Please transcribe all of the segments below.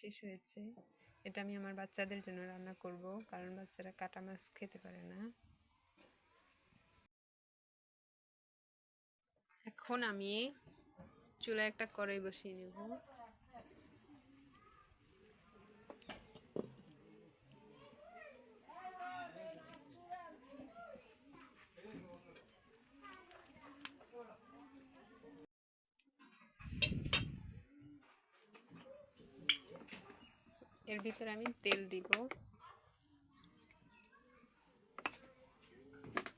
শেষ হয়েছে। এটা আমি আমার বাচ্চাদের জন্য রান্না করব, কারণ বাচ্চারা কাটা মাছ খেতে পারে না। এখন আমি চুলায় একটা কড়াই বসিয়ে নেব। এর ভিতরে আমি তেল দিব।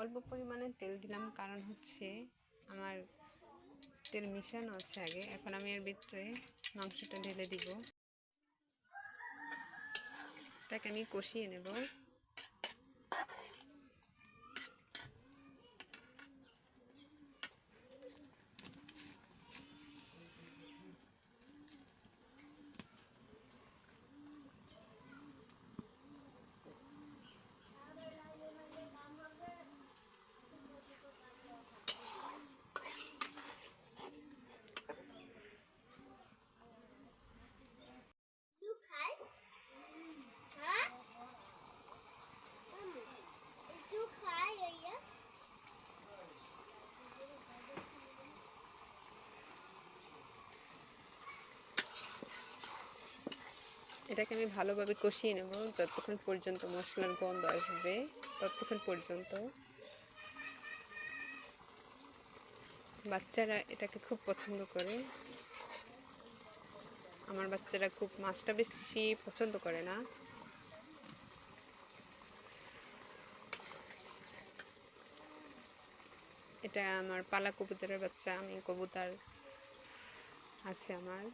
অল্প পরিমাণে তেল দিলাম কারণ হচ্ছে আমার তেল মিশানো আছে আগে। এখন আমি এর ভিতরে মাংসটা ঢেলে দিব। তাকে আমি কষিয়ে নেব। এটাকে আমি ভালোভাবে কষিয়ে নেব যতক্ষণ পর্যন্ত মশলার গন্ধ আসবে, ততক্ষণ পর্যন্ত। বাচ্চারা এটাকে খুব পছন্দ করে। আমার বাচ্চারা খুব মাছটা বেশি পছন্দ করে না। এটা আমার পালা কবুতরের বাচ্চা, আমি কবুতর আছে আমার।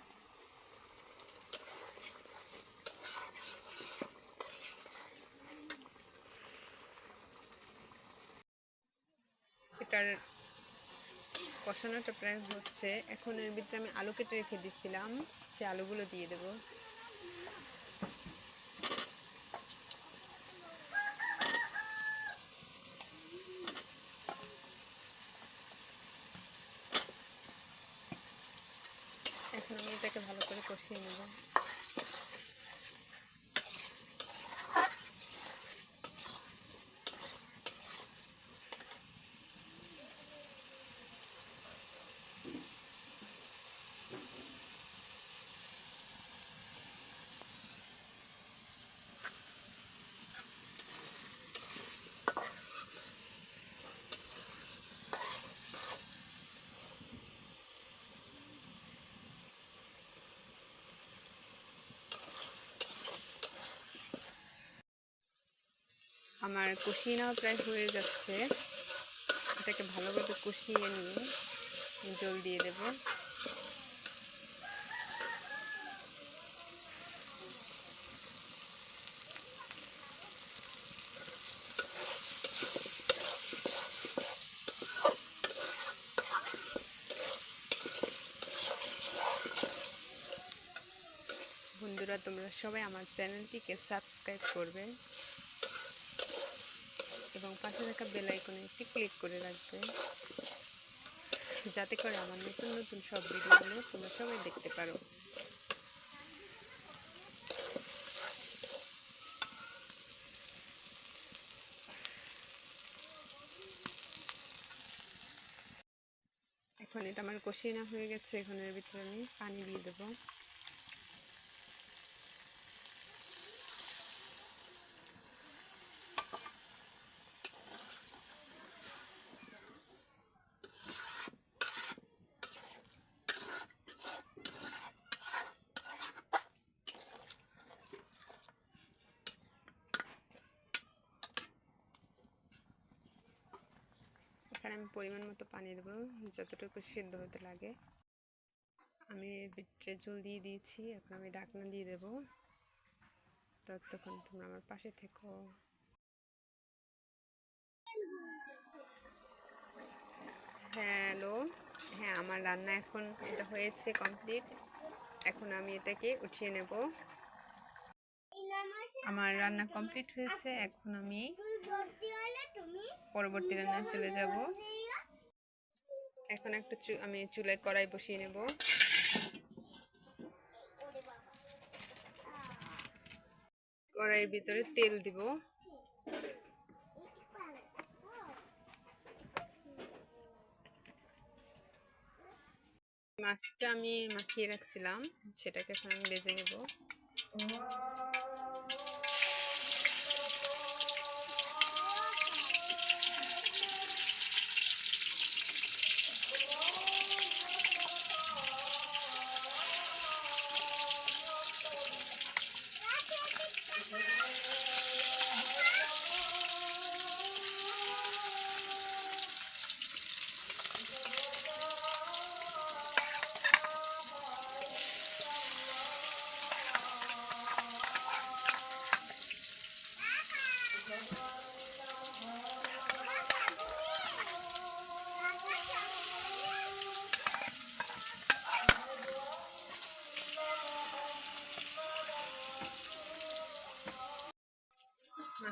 এটার কষানোটা প্রায় হচ্ছে। এখন এর ভিতরে আমি আলু কেটে রেখে দিচ্ছিলাম সে আলুগুলো দিয়ে দেব এখন আমি এটাকে ভালো করে কষিয়ে নেব আমার কষিয়ে নেওয়া প্রায় হয়ে যাচ্ছে। এটাকে ভালোভাবে কষিয়ে নিয়ে জল দিয়ে দেব। বন্ধুরা, তোমরা সবাই আমার চ্যানেলটিকে সাবস্ক্রাইব করবে। এবং পাশে থাকা বেল আইকনে একটি ক্লিক করে রাখবে। যাতে করে আমার নতুন নতুন সব ভিডিওগুলো তোমরা সবাই দেখতে পারো। এখন এটা আমার কষিয়ে না হয়ে গেছে। এখন এর ভিতরে আমি পানি দিয়ে দেবো। এখানে আমি পরিমাণ মতো পানি দেবো, যতটুকু সিদ্ধ হতে লাগে। আমি ভিতরে জল দিয়ে দিয়েছি, এখন আমি ডাকনা দিয়ে দেবো। ততক্ষণ তোমরা আমার পাশে থেকো। হ্যালো হ্যাঁ আমার রান্না এখন এটা হয়েছে কমপ্লিট। এখন আমি এটাকে উঠিয়ে নেব। আমার রান্না কমপ্লিট হয়েছে, এখন আমি পরবর্তী রান্নায় চলে যাব। এখন একটা আমি চুলায় কড়াই বসিয়ে নেব। কড়াইয়ের ভিতরে তেল দিব। মাছটা আমি মাখিয়ে রাখছিলাম, সেটাকে এখন আমি ভেজে নেব।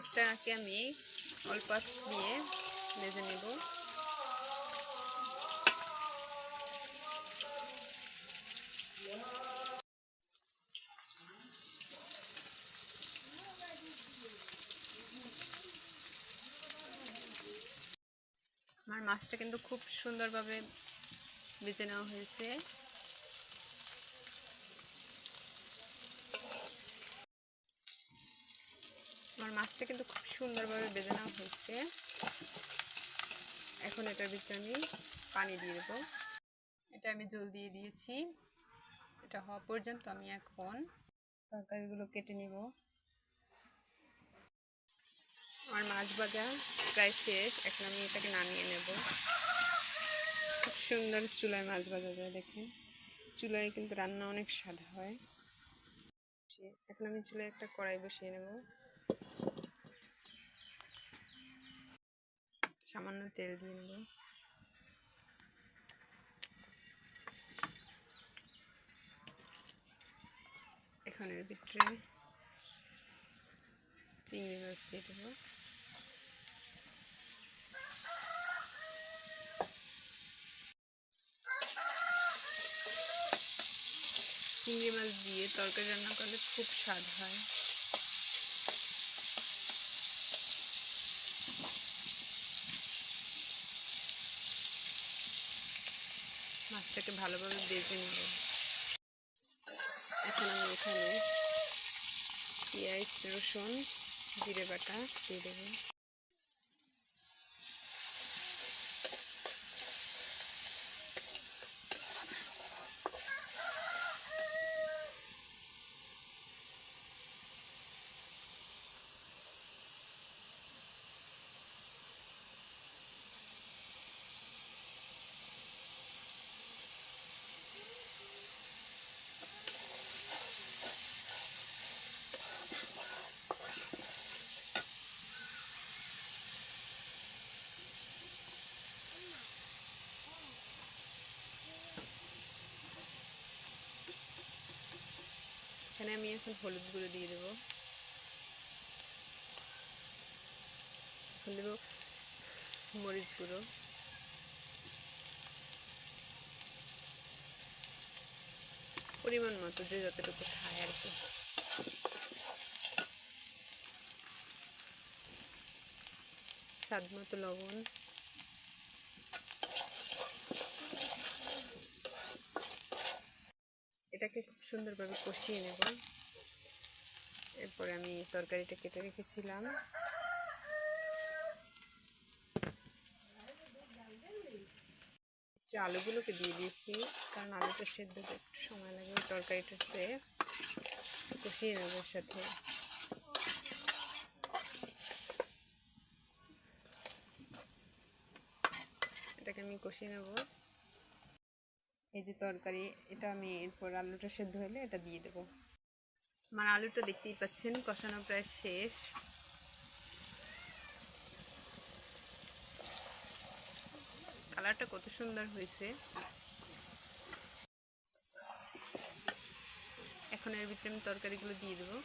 মাছটাকে আমি অল্প দিয়ে ভেজে নেব। আমার মাছটা কিন্তু খুব সুন্দরভাবে ভেজে নেওয়া হয়েছে। মাছটা কিন্তু খুব সুন্দরভাবে বেজে নেওয়া হয়েছে। এখন এটার ভিতরে আমি পানি দিয়ে দেবো। এটা আমি জল দিয়ে দিয়েছি। এটা হওয়া পর্যন্ত আমি এখন তরকারিগুলো কেটে নিব। আমার মাছ ভাজা প্রায় শেষ। এখন আমি এটাকে নামিয়ে নেব। খুব সুন্দর চুলায় মাছ ভাজা যায়, দেখেন। চুলায় কিন্তু রান্না অনেক স্বাদ হয়। এখন আমি চুলায় একটা কড়াই বসিয়ে নেব। সামান্য তেল দিয়ে নেব। এখন এর ভিতরে চিংড়ি মাছ দিয়ে দেবো। চিংড়ি মাছ দিয়ে তরকারি রান্না করলে খুব স্বাদ হয়। মাছটাকে ভালোভাবে বেজে নেব। এখন আমি এখানে পেঁয়াজ রসুন জিরে বাটা দিয়ে দেবো। আমি এখন হলুদ গুঁড়ো দিয়ে দেবো। দেবো মরিচ গুঁড়ো। পরিমাণ মতো যে যতটুকু খায় আর কি। স্বাদ মতো লবণ। এটাকে খুব সুন্দরভাবে কষিয়ে নেব। এরপরে আমি তরকারিটা কেটে রেখেছিলাম। আলুগুলোকে দিয়ে দিয়েছি, কারণ আলুটা সেদ্ধ একটু সময় লাগে তরকারিটাতে কষিয়ে নেব সাথে। এটাকে আমি কষিয়ে নেব। এই যে তরকারি, এটা আমি এরপর আলুটা সেদ্ধ হলে এটা দিয়ে দেবো। আমার আলুটা দেখতেই পাচ্ছেন, কষানো প্রায় শেষ। কালারটা কত সুন্দর হয়েছে। এখন এর ভিতরে আমি তরকারিগুলো দিয়ে দেবো।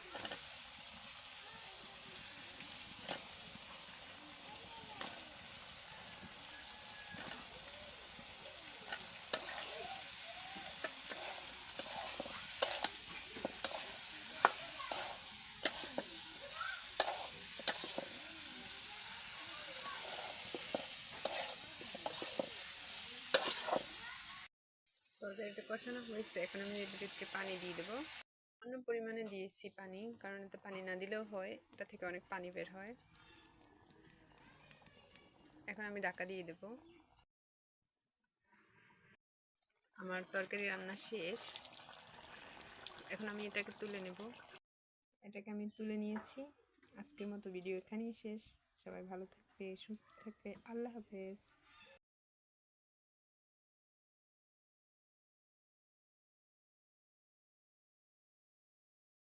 এটা কষানো হয়েছে, এখন আমি ভিতরে পানি দিয়ে দেবো। অন্য পরিমাণে দিয়েছি পানি, কারণ এতে পানি না দিলেও হয়, এটা থেকে অনেক পানি বের হয়। এখন আমি ঢাকা দিয়ে দেব। আমার তরকারি রান্না শেষ। এখন আমি এটাকে তুলে নেব। এটাকে আমি তুলে নিয়েছি। আজকের মতো ভিডিও এখানেই শেষ। সবাই ভালো থাকবে, সুস্থ থাকবে। আল্লাহ হাফেজ।